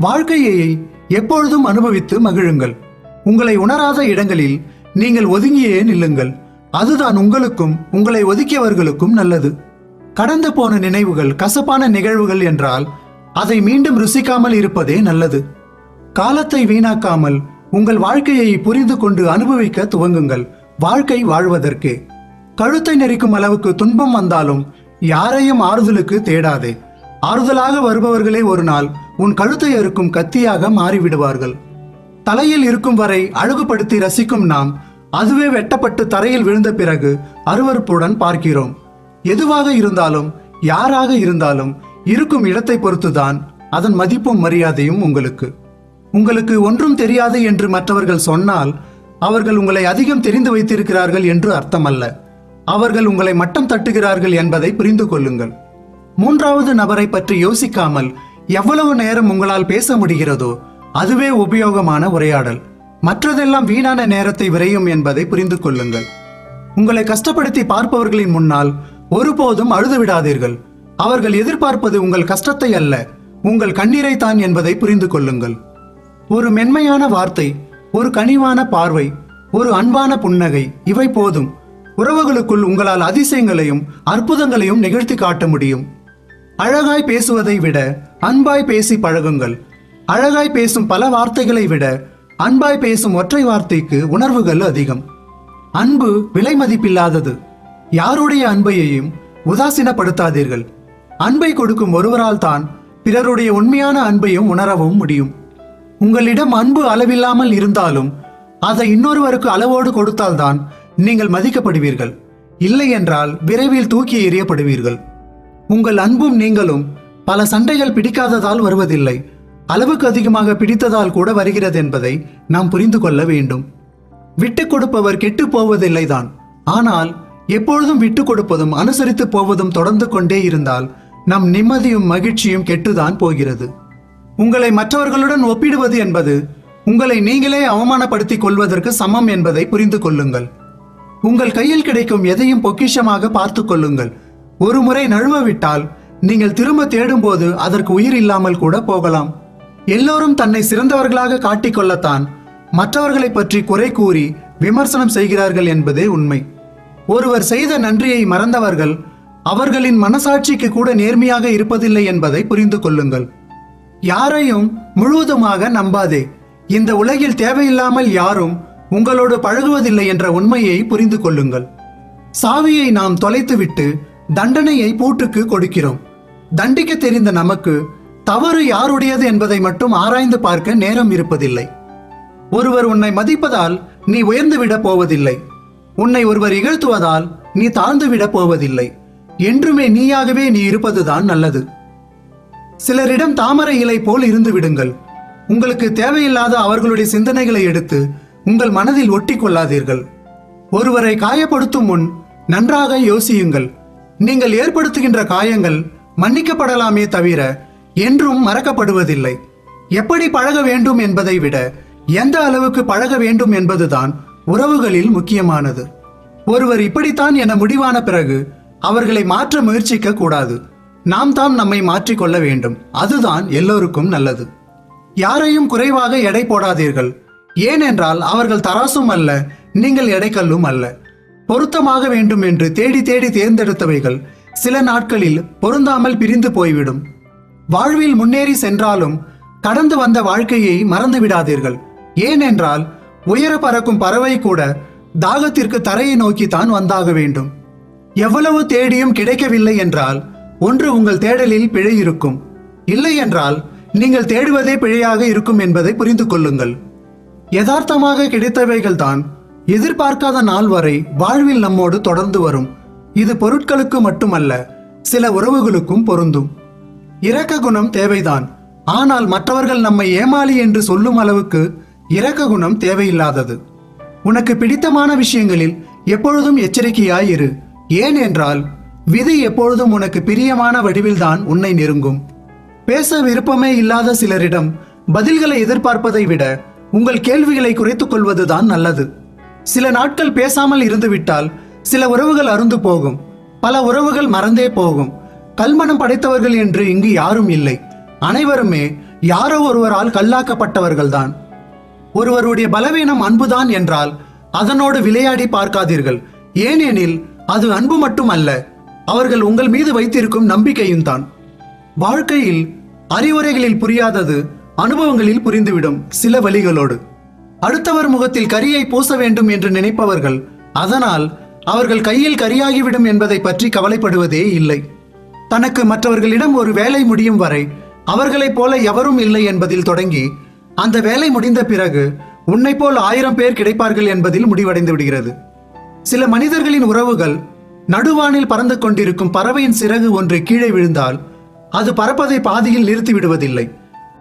வாழ்க்கையை எப்பொழுதும் அனுபவித்து மகிழுங்கள். உங்களை உணராத இடங்களில் நீங்கள் ஒதுங்கியே நில்லுங்கள். அதுதான் உங்களுக்கும் உங்களை ஒதுக்கியவர்களுக்கும் நல்லது. கடந்து போன நினைவுகள் கசப்பான நிகழ்வுகள் என்றால் அதை மீண்டும் ருசிக்காமல் இருப்பதே நல்லது. காலத்தை வீணாக்காமல் உங்கள் வாழ்க்கையை புரிந்து கொண்டு அனுபவிக்க துவங்குங்கள். வாழ்க்கை வாழ்வதற்கே. கழுத்தை நெரிக்கும் அளவுக்கு துன்பம் வந்தாலும் யாரையும் ஆறுதலுக்கு தேடாதே. ஆறுதலாக வருபவர்களே ஒரு நாள் உன் கழுத்தை அறுக்கும் கத்தியாக மாறிவிடுவார்கள். தலையில் இருக்கும் வரை அழகுபடுத்தி ரசிக்கும் நாம் அதுவே வெட்டப்பட்டு தரையில் விழுந்த பிறகு அருவருப்புடன் பார்க்கிறோம். எதுவாக இருந்தாலும் யாராக இருந்தாலும் இருக்கும் இடத்தை பொறுத்துதான் அதன் மதிப்பும் மரியாதையும் உங்களுக்கு. உங்களுக்கு ஒன்றும் தெரியாது என்று மற்றவர்கள் சொன்னால் அவர்கள் உங்களை அதிகம் தெரிந்து வைத்திருக்கிறார்கள் என்று அர்த்தமல்ல. அவர்கள் உங்களை மட்டம் தட்டுகிறார்கள் என்பதை புரிந்து கொள்ளுங்கள். மூன்றாவது நபரை பற்றி யோசிக்காமல் எவ்வளவு நேரம் உங்களால் பேச முடிகிறதோ அதுவே உபயோகமான உரையாடல். மற்றதெல்லாம் வீணான நேரத்தை விரையும் என்பதை புரிந்து கொள்ளுங்கள். உங்களை கஷ்டப்படுத்தி பார்ப்பவர்களின் முன்னால் ஒருபோதும் அழுது விடாதீர்கள். அவர்கள் எதிர்பார்ப்பது உங்கள் கஷ்டத்தை அல்ல உங்கள் கண்ணீரை தான் என்பதை புரிந்து கொள்ளுங்கள். ஒரு மென்மையான வார்த்தை ஒரு கனிவான பார்வை ஒரு அன்பான புன்னகை இவை போதும். உறவுகளுக்குள் உங்களால் அதிசயங்களையும் அற்புதங்களையும் நிகழ்த்தி காட்ட முடியும். அழகாய் பேசுவதை விட அன்பாய் பேசி பழகுங்கள். அழகாய் பேசும் பல வார்த்தைகளை விட அன்பாய் பேசும் ஒற்றை வார்த்தைக்கு உணர்வுகள் அதிகம். அன்பு விலை மதிப்பில்லாதது. யாருடைய அன்பையையும் உதாசீனப்படுத்தாதீர்கள். அன்பை கொடுக்கும் ஒருவரால் தான் பிறருடைய உண்மையான அன்பையும் உணரவும் முடியும். உங்களிடம் அன்பு அளவில்லாமல் இருந்தாலும் அதை இன்னொருவருக்கு அளவோடு கொடுத்தால்தான் நீங்கள் மதிக்கப்படுவீர்கள். இல்லை என்றால் விரைவில் தூக்கி எறியப்படுவீர்கள். உங்கள் அன்பும் நீங்களும் பல சண்டைகள் பிடிக்காததால் வருவதில்லை. அளவுக்கு அதிகமாக பிடித்ததால் கூட வருகிறது என்பதை நாம் புரிந்து கொள்ள வேண்டும். விட்டு கொடுப்பவர் கெட்டு போவதில்லைதான். ஆனால் எப்பொழுதும் விட்டு கொடுப்பதும் அனுசரித்து போவதும் தொடர்ந்து கொண்டே இருந்தால் நம் நிம்மதியும் மகிழ்ச்சியும் கெட்டுதான் போகிறது. உங்களை மற்றவர்களுடன் ஒப்பிடுவது என்பது உங்களை நீங்களே அவமானப்படுத்திக் கொள்வதற்கு சமம் என்பதை புரிந்து கொள்ளுங்கள். உங்கள் கையில் கிடைக்கும் எதையும் பொக்கிஷமாக பார்த்து கொள்ளுங்கள். ஒரு முறை நழுவ விட்டால் நீங்கள் திரும்ப தேடும்போது அதற்கு உயிர் இல்லாமல் கூட போகலாம். எல்லோரும் தன்னை சிறந்தவர்களாக காட்டிக்கொள்ளத்தான் மற்றவர்களை பற்றி குறை கூறி விமர்சனம் செய்கிறார்கள் என்பதே உண்மை. ஒருவர் செய்த நன்றியை மறந்தவர்கள் அவர்களின் மனசாட்சிக்கு கூட நேர்மையாக இருப்பதில்லை என்பதை புரிந்து கொள்ளுங்கள். யாரையும் முழுவதுமாக நம்பாதே. இந்த உலகில் தேவையில்லாமல் யாரும் உங்களோடு பழகுவதில்லை என்ற உண்மையை புரிந்து கொள்ளுங்கள். சாவியை நாம் தொலைத்துவிட்டு தண்டனையை பூட்டுக்கு கொடுக்கிறோம். தண்டிக்க தெரிந்த நமக்கு தவறு யாருடையது என்பதை மட்டும் ஆராய்ந்து பார்க்க நேரம் இருப்பதில்லை. ஒருவர் உன்னை மதிப்பதால் நீ உயர்ந்து விட போவதில்லை. உன்னை ஒருவர் இகழ்த்துவதால் நீ தாழ்ந்து விட போவதில்லை. என்றுமே நீயாகவே நீ இருப்பதுதான் நல்லது. சிலரிடம் தாமரை இலை போல் இருந்து விடுங்கள். உங்களுக்கு தேவையில்லாத அவர்களுடைய சிந்தனைகளை எடுத்து உங்கள் மனதில் ஒட்டி கொள்ளாதீர்கள். ஒருவரை காயப்படுத்தும் முன் நன்றாக யோசியுங்கள். நீங்கள் ஏற்படுத்துகின்ற காயங்கள் மன்னிக்கப்படலாமே தவிர என்றும் மறக்கப்படுவதில்லை. எப்படி பழக வேண்டும் என்பதை விட எந்த அளவுக்கு பழக வேண்டும் என்பதுதான் உறவுகளில் முக்கியமானது. ஒருவர் இப்படித்தான் என முடிவான பிறகு அவர்களை மாற்ற முயற்சிக்க கூடாது. நாம் தான் நம்மை மாற்றிக்கொள்ள வேண்டும். அதுதான் எல்லோருக்கும் நல்லது. யாரையும் குறைவாக எடை போடாதீர்கள். ஏனென்றால் அவர்கள் தராசும் அல்ல நீங்கள் எடைக்கல்லும் அல்ல. பொருத்தமாக வேண்டும் என்று தேடி தேடி தேர்ந்தெடுத்தவைகள் சில நாட்களில் பொருந்தாமல் பிரிந்து போய்விடும். வாழ்வில் முன்னேறி சென்றாலும் கடந்து வந்த வாழ்க்கையை மறந்து விடாதீர்கள் ஏனென்றால் உயர பறக்கும் பறவை கூட தாகத்திற்கு தரையை நோக்கித்தான் வந்தாக வேண்டும். எவ்வளவு தேடியும் கிடைக்கவில்லை என்றால் ஒன்று உங்கள் தேடலில் பிழை இருக்கும் இல்லை என்றால் நீங்கள் தேடுவதே பிழையாக இருக்கும் என்பதை புரிந்து கொள்ளுங்கள். யதார்த்தமாக கிடைத்தவைகள்தான் எதிர்பார்க்காத நாள் வரை வாழ்வில் நம்மோடு தொடர்ந்து வரும். இது பொருட்களுக்கு மட்டுமல்ல சில உறவுகளுக்கும் பொருந்தும். இரக்க குணம் தேவைதான். ஆனால் மற்றவர்கள் நம்மை ஏமாளி என்று சொல்லும் அளவுக்கு இரக்க குணம் தேவையில்லாதது. உனக்கு பிடித்தமான விஷயங்களில் எப்பொழுதும் எச்சரிக்கையாய் இரு. ஏன் என்றால் விதி எப்பொழுதும் உனக்கு பிரியமான வடிவில்தான் உன்னை நெருங்கும். பேச விருப்பமே இல்லாத சிலரிடம் பதில்களை எதிர்பார்ப்பதை விட உங்கள் கேள்விகளை குறைத்துக் கொள்வதுதான் நல்லது. சில நாட்கள் பேசாமல் இருந்துவிட்டால் சில உறவுகள் அருந்து போகும். பல உறவுகள் மறந்தே போகும். கல்மனம் படைத்தவர்கள் என்று இங்கு யாரும் இல்லை. அனைவருமே யாரோ ஒருவரால் கல்லாக்கப்பட்டவர்கள்தான். ஒருவருடைய பலவீனம் அன்புதான் என்றால் அதனோடு விளையாடி பார்க்காதீர்கள். ஏனெனில் அது அன்பு மட்டும் அல்ல அவர்கள் உங்கள் மீது வைத்திருக்கும் நம்பிக்கையும் தான். வாழ்க்கையில் அறிவுரைகளில் புரியாதது அனுபவங்களில் புரிந்துவிடும் சில வழிகளோடு. அடுத்தவர் முகத்தில் கரியை பூச வேண்டும் என்று நினைப்பவர்கள் அதனால் அவர்கள் கையில் கரியாகிவிடும் என்பதை பற்றி கவலைப்படுவதே இல்லை. தனக்கு மற்றவர்களிடம் ஒரு வேலை முடியும் வரை அவர்களைப் போல எவரும் இல்லை என்பதில் தொடங்கி அந்த வேலை முடிந்த பிறகு உன்னைப் போல் ஆயிரம் பேர் கிடைப்பார்கள் என்பதில் முடிவடைந்து விடுகிறது. சில மனிதர்களின் உறவுகள் நடுவானில் பறந்து கொண்டிருக்கும் பறவையின் சிறகு ஒன்று கீழே விழுந்தால் அது பறப்பதை பாதியில் நிறுத்தி விடுவதில்லை.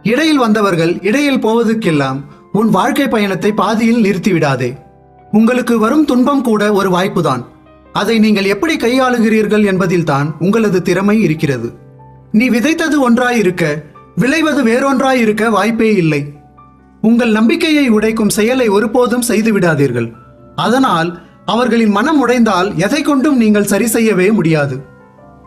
இடையில் வந்தவர்கள் இடையில் போவதற்கெல்லாம் உன் வாழ்க்கை பயணத்தை பாதியில் நிறுத்திவிடாதே உங்களுக்கு வரும் துன்பம் கூட ஒரு வாய்ப்புதான். அதை நீங்கள் எப்படி கையாளுகிறீர்கள் என்பதில்தான் உங்களது திறமை இருக்கிறது. நீ விதைத்தது ஒன்றாயிருக்க விளைவது வேறொன்றாயிருக்க வாய்ப்பே இல்லை. உங்கள் நம்பிக்கையை உடைக்கும் செயலை ஒருபோதும் செய்து விடாதீர்கள். அதனால் அவர்களின் மனம் உடைந்தால் எதை கொண்டும் நீங்கள் சரி செய்யவே முடியாது.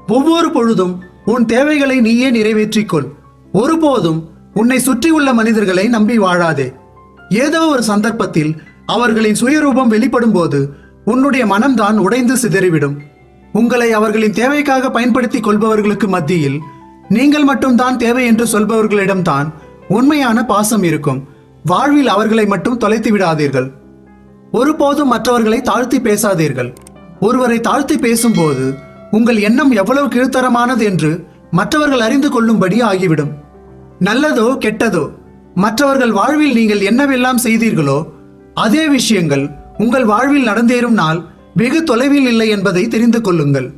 ஒவ்வொரு பொழுதும் உன் தேவைகளை நீயே நிறைவேற்றிக்கொள். ஒருபோதும் உன்னை சுற்றியுள்ள மனிதர்களை நம்பி வாழாதே. ஏதோ ஒரு சந்தர்ப்பத்தில் அவர்களின் சுயரூபம் வெளிப்படும் போது உன்னுடைய மனம்தான் உடைந்து சிதறிவிடும். உங்களை அவர்களின் தேவைக்காக பயன்படுத்திக் கொள்பவர்களுக்கு மத்தியில் நீங்கள் மட்டும்தான் தேவை என்று சொல்பவர்களிடம்தான் உண்மையான பாசம் இருக்கும். வாழ்வில் அவர்களை மட்டும் தொலைத்து விடாதீர்கள். ஒருபோதும் மற்றவர்களை தாழ்த்தி பேசாதீர்கள். ஒருவரை தாழ்த்தி பேசும்போது உங்கள் எண்ணம் எவ்வளவு கீழ்த்தரமானது என்று மற்றவர்கள் அறிந்து கொள்ளும்படி ஆகிவிடும். நல்லதோ கெட்டதோ மற்றவர்கள் வாழ்வில் நீங்கள் என்னவெல்லாம் செய்தீர்களோ அதே விஷயங்கள் உங்கள் வாழ்வில் நடந்தேறும் நாள் வெகு தொலைவில் இல்லை என்பதை தெரிந்து கொள்ளுங்கள்.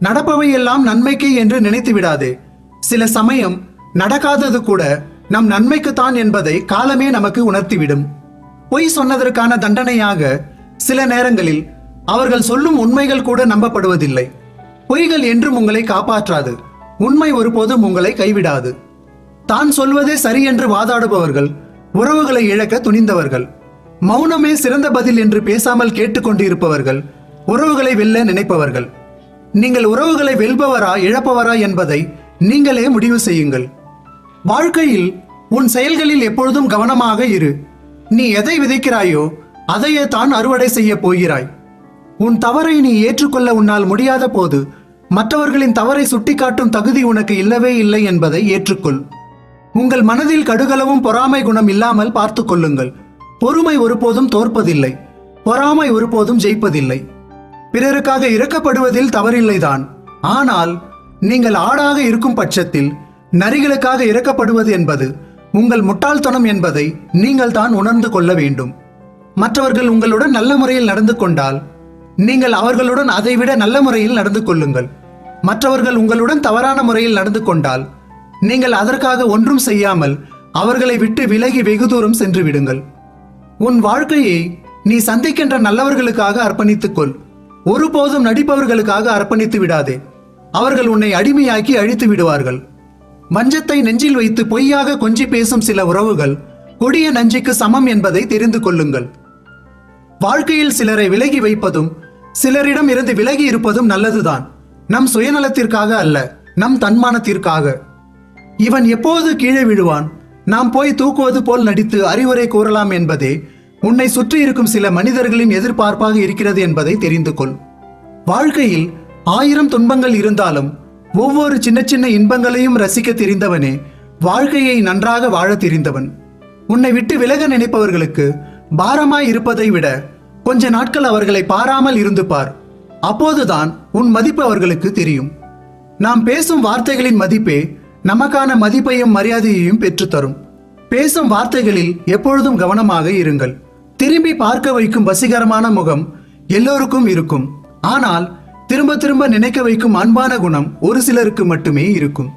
நடப்பவை எல்லாம் நன்மைக்கு என்று நினைத்து விடாதே. சில சமயம் நடக்காதது கூட நம் நன்மைக்குத்தான் என்பதை காலமே நமக்கு உணர்த்திவிடும். பொய் சொன்னதற்கான தண்டனையாக சில நேரங்களில் அவர்கள் சொல்லும் உண்மைகள் கூட நம்பப்படுவதில்லை. பொய்கள் என்றும் உங்களை காப்பாற்றாது. உண்மை ஒருபோதும் உங்களை கைவிடாது. தான் சொல்வதே சரி என்று வாதாடுபவர்கள் உறவுகளை இழக்க துணிந்தவர்கள். மௌனமே சிறந்த பதில் என்று பேசாமல் கேட்டுக்கொண்டிருப்பவர்கள் உறவுகளை வெல்ல நினைப்பவர்கள். நீங்கள் உறவுகளை வெல்பவரா இழப்பவரா என்பதை நீங்களே முடிவு செய்யுங்கள். வாழ்க்கையில் உன் செயல்களில் எப்பொழுதும் கவனமாக இரு. நீ எதை விதைக்கிறாயோ அதையே தான் அறுவடை செய்ய போகிறாய். உன் தவறை நீ ஏற்றுக்கொள்ள உன்னால் முடியாத போது மற்றவர்களின் தவறை சுட்டிக்காட்டும் தகுதி உனக்கு இல்லவே இல்லை என்பதை ஏற்றுக்கொள். உங்கள் மனதில் கடுகளவும் பொறாமை குணம் இல்லாமல் பார்த்து கொள்ளுங்கள். பொறுமை ஒருபோதும் தோற்பதில்லை பொறாமை ஒருபோதும் ஜெயிப்பதில்லை. பிறருக்காக இறக்கப்படுவதில் தவறில்லைதான். ஆனால் நீங்கள் ஆடாக இருக்கும் பட்சத்தில் நரிகளுக்காக இறக்கப்படுவது என்பது உங்கள் முட்டாள்தனம் என்பதை நீங்கள் தான் உணர்ந்து கொள்ள வேண்டும். மற்றவர்கள் உங்களுடன் நல்ல முறையில் நடந்து கொண்டால் நீங்கள் அவர்களுடன் அதைவிட நல்ல முறையில் நடந்து கொள்ளுங்கள். மற்றவர்கள் உங்களுடன் தவறான முறையில் நடந்து கொண்டால் நீங்கள் அதற்காக ஒன்றும் செய்யாமல் அவர்களை விட்டு விலகி வெகு தூரம் சென்று விடுங்கள். உன் வாழ்க்கையை நீ சந்திக்கின்ற நல்லவர்களுக்காக அர்ப்பணித்துக்கொள். ஒருபோதும் நடிப்பவர்களுக்காக அர்ப்பணித்து விடாதே. அவர்கள் உன்னை அடிமையாக்கி அழித்து விடுவார்கள். மஞ்சத்தை நெஞ்சில் வைத்து பொய்யாக கொஞ்சி பேசும் சில உறவுகள் கொடிய நஞ்சுக்கு சமம் என்பதை தெரிந்து கொள்ளுங்கள். வாழ்க்கையில் சிலரை விலகி வைப்பதும் சிலரிடம் இருந்து விலகி இருப்பதும் நல்லதுதான். நம் சுயநலத்திற்காக அல்ல நம் தன்மானத்திற்காக. இவன் எப்போது கீழே விழுவான்? நாம் போய் தூக்குவது போல் நடித்து அறிவுரை கூறலாம் என்பதே உன்னை சுற்றி இருக்கும் சில மனிதர்களின் எதிர்பார்ப்பாக இருக்கிறது என்பதை தெரிந்து கொள். வாழ்க்கையில் ஆயிரம் துன்பங்கள் இருந்தாலும் ஒவ்வொரு சின்ன சின்ன இன்பங்களையும் ரசிக்க தெரிந்தவனே வாழ்க்கையை நன்றாக வாழ தெரிந்தவன். உன்னை விட்டு விலக நினைப்பவர்களுக்கு பாரமாய் இருப்பதை விட கொஞ்ச நாட்கள் அவர்களை பாராமல் இருந்து பார். அப்போதுதான் உன் மதிப்பு அவர்களுக்கு தெரியும். நாம் பேசும் வார்த்தைகளின் மதிப்பே நமக்கான மதிப்பையும் மரியாதையையும் பெற்றுத்தரும். பேசும் வார்த்தைகளில் எப்பொழுதும் கவனமாக இருங்கள். திரும்பி பார்க்க வைக்கும் வசீகரமான முகம் எல்லோருக்கும் இருக்கும். ஆனால் திரும்ப திரும்ப நினைக்க வைக்கும் அன்பான குணம் ஒரு சிலருக்கு மட்டுமே இருக்கும்.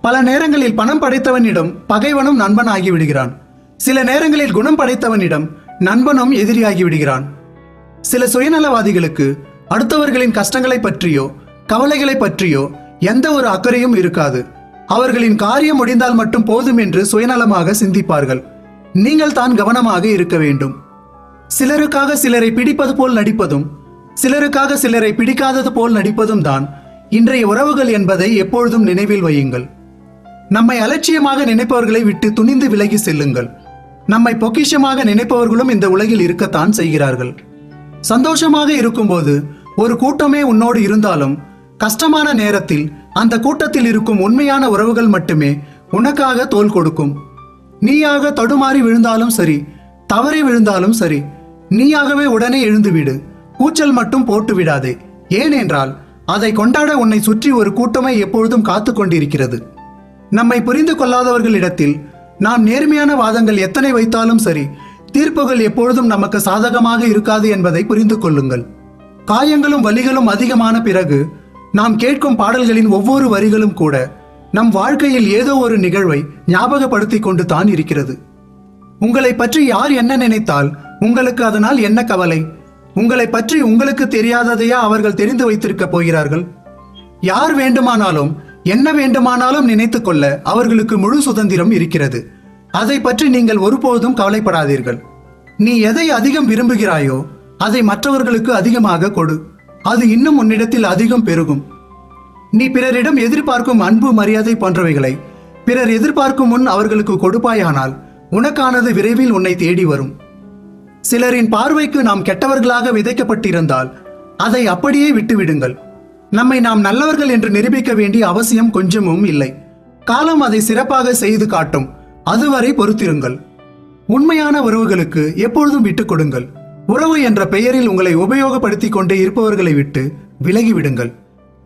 பல நேரங்களில் பணம் படைத்தவனிடம் பகைவனும் நண்பனாகி விடுகிறான். சில நேரங்களில் குணம் படைத்தவனிடம் நண்பனும் எதிரியாகி விடுகிறான். சில சுயநலவாதிகளுக்கு அடுத்தவர்களின் கஷ்டங்களை பற்றியோ கவலைகளை பற்றியோ எந்த ஒரு அக்கறையும் இருக்காது. அவர்களின் காரியம் முடிந்தால் மட்டும் போதும் என்று சுயநலமாக சிந்திப்பார்கள். நீங்கள் தான் கவனமாக இருக்க வேண்டும். சிலருக்காக சிலரை பிடிப்பது போல் நடிப்பதும் சிலருக்காக சிலரை பிடிக்காதது போல் நடிப்பதும் தான் இன்றைய உறவுகள் என்பதை எப்பொழுதும் நினைவில் வையுங்கள். நம்மை அலட்சியமாக நினைப்பவர்களை விட்டு துணிந்து விலகி செல்லுங்கள். நம்மை பொக்கிஷமாக நினைப்பவர்களும் இந்த உலகில் இருக்கத்தான் செய்கிறார்கள். சந்தோஷமாக இருக்கும்போது ஒரு கூட்டமே உன்னோடு இருந்தாலும் கஷ்டமான நேரத்தில் அந்த கூட்டத்தில் இருக்கும் உண்மையான உறவுகள் மட்டுமே உனக்காக தோல் கொடுக்கும். நீயாக தடுமாறி விழுந்தாலும் சரி தவறி விழுந்தாலும் சரி நீயாகவே உடனே எழுந்துவிடு. கூச்சல் மட்டும் போட்டு விடாதே. ஏனென்றால் அதை கொண்டாட உன்னை சுற்றி ஒரு கூட்டமே எப்பொழுதும் காத்து கொண்டிருக்கிறது. நம்மை புரிந்து கொள்ளாதவர்களிடத்தில் நாம் நேர்மையான வாதங்கள் எத்தனை வைத்தாலும் சரி தீர்ப்புகள் எப்பொழுதும் நமக்கு சாதகமாக இருக்காது என்பதை புரிந்து கொள்ளுங்கள். காயங்களும் வலிகளும் அதிகமான பிறகு நாம் கேட்கும் பாடல்களின் ஒவ்வொரு வரிகளும் கூட நம் வாழ்க்கையில் ஏதோ ஒரு நிகழ்வை ஞாபகப்படுத்திக் கொண்டு தான் இருக்கிறது. உங்களை பற்றி யார் என்ன நினைத்தால் உங்களுக்கு அதனால் என்ன கவலை? உங்களை பற்றி உங்களுக்கு தெரியாததையா அவர்கள் தெரிந்து வைத்திருக்கப் போகிறார்கள்? யார் வேண்டுமானாலும் என்ன வேண்டுமானாலும் நினைத்து கொள்ள அவர்களுக்கு முழு சுதந்திரம் இருக்கிறது. அதை பற்றி நீங்கள் ஒருபோதும் கவலைப்படாதீர்கள். நீ எதை அதிகம் விரும்புகிறாயோ அதை மற்றவர்களுக்கு அதிகமாக கொடு. அது இன்னும் உன்னிடத்தில் அதிகம் பெருகும். நீ பிறரிடம் எதிர்பார்க்கும் அன்பு மரியாதை போன்றவைகளை பிறர் எதிர்பார்க்கும் முன் அவர்களுக்கு கொடுப்பாயானால் உனக்கானது விரைவில் உன்னை தேடி வரும். சிலரின் பார்வைக்கு நாம் கெட்டவர்களாக விதைக்கப்பட்டிருந்தால் அதை அப்படியே விட்டுவிடுங்கள். நம்மை நாம் நல்லவர்கள் என்று நிரூபிக்க வேண்டிய அவசியம் கொஞ்சமும் இல்லை. காலம் அதை சிறப்பாக செய்து காட்டும். அதுவரை பொறுத்திருங்கள். உண்மையான உறவுகளுக்கு எப்பொழுதும் விட்டுக் கொடுங்கள். உறவு என்ற பெயரில் உங்களை உபயோகப்படுத்திக் கொண்டே இருப்பவர்களை விட்டு விலகிவிடுங்கள்.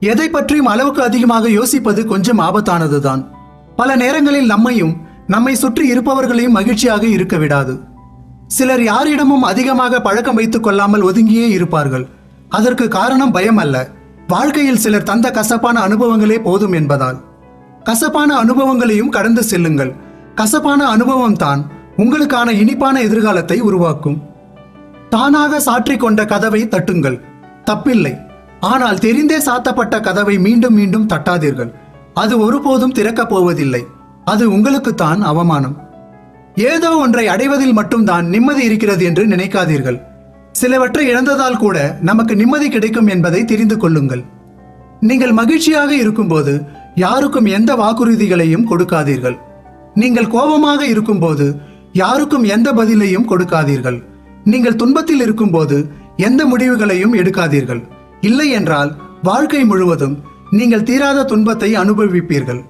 எதை பற்றியும் அளவுக்கு அதிகமாக யோசிப்பது கொஞ்சம் ஆபத்தானதுதான். பல நேரங்களில் நம்மையும் நம்மை சுற்றி இருப்பவர்களையும் மகிழ்ச்சியாக இருக்க விடாது. சிலர் யாரிடமும் அதிகமாக பழக்கம் வைத்துக் கொள்ளாமல் ஒதுங்கியே இருப்பார்கள். அதற்கு காரணம் பயம் அல்ல. வாழ்க்கையில் சிலர் தந்த கசப்பான அனுபவங்களே போதும் என்பதால். கசப்பான அனுபவங்களையும் கடந்து செல்லுங்கள். கசப்பான அனுபவம் தான் உங்களுக்கான இனிப்பான எதிர்காலத்தை உருவாக்கும். தானாக சாற்றிக் கொண்ட கதவை தட்டுங்கள். தப்பில்லை. ஆனால் தெரிந்தே சாத்தப்பட்ட கதவை மீண்டும் மீண்டும் தட்டாதீர்கள். அது ஒருபோதும் திறக்கப் போவதில்லை. அது உங்களுக்குத்தான் அவமானம். ஏதோ ஒன்றை அடைவதில் மட்டும்தான் நிம்மதி இருக்கிறது என்று நினைக்காதீர்கள். சிலவற்றை இழந்ததால் கூட நமக்கு நிம்மதி கிடைக்கும் என்பதை தெரிந்து கொள்ளுங்கள். நீங்கள் மகிழ்ச்சியாக இருக்கும்போது யாருக்கும் எந்த வாக்குறுதிகளையும் கொடுக்காதீர்கள். நீங்கள் கோபமாக இருக்கும்போது யாருக்கும் எந்த பதிலையும் கொடுக்காதீர்கள். நீங்கள் துன்பத்தில் இருக்கும்போது எந்த முடிவுகளையும் எடுக்காதீர்கள். இல்லை என்றால் வாழ்க்கை முழுவதும் நீங்கள் தீராத துன்பத்தை அனுபவிப்பீர்கள்.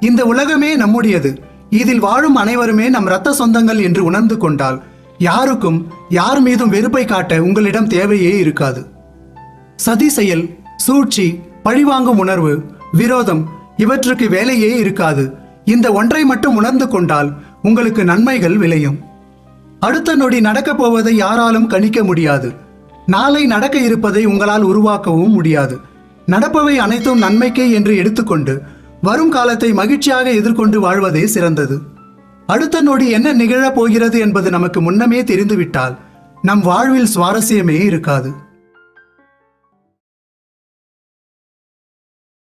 இந்த உலகமே நம்முடையது. இதில் வாழும் அனைவருமே நம் இரத்த சொந்தங்கள் என்று உணர்ந்து கொண்டால் யாருக்கும் யார் மீதும் வெறுப்பை காட்ட உங்களிடம் தேவையே இருக்காது. சதி செயல் சூழ்ச்சி பழிவாங்கும் உணர்வு விரோதம் இவற்றுக்கு வேலையே இருக்காது. இந்த ஒன்றை மட்டும் உணர்ந்து கொண்டால் உங்களுக்கு நன்மைகள் விளையும். அடுத்த நொடி நடக்கப் போவதை யாராலும் கணிக்க முடியாது. நாளை நடக்க இருப்பதை உங்களால் உருவாக்கவும் முடியாது. நடப்பவை அனைத்தும் நன்மைக்கே என்று எடுத்துக்கொண்டு வரும் காலத்தை மகிழ்ச்சியாக எதிர்கொண்டு வாழ்வதே சிறந்தது. அடுத்த நொடி என்ன நிகழப் போகிறது என்பது நமக்கு முன்னமே தெரிந்துவிட்டால் நம் வாழ்வில் சுவாரஸ்யமே இருக்காது.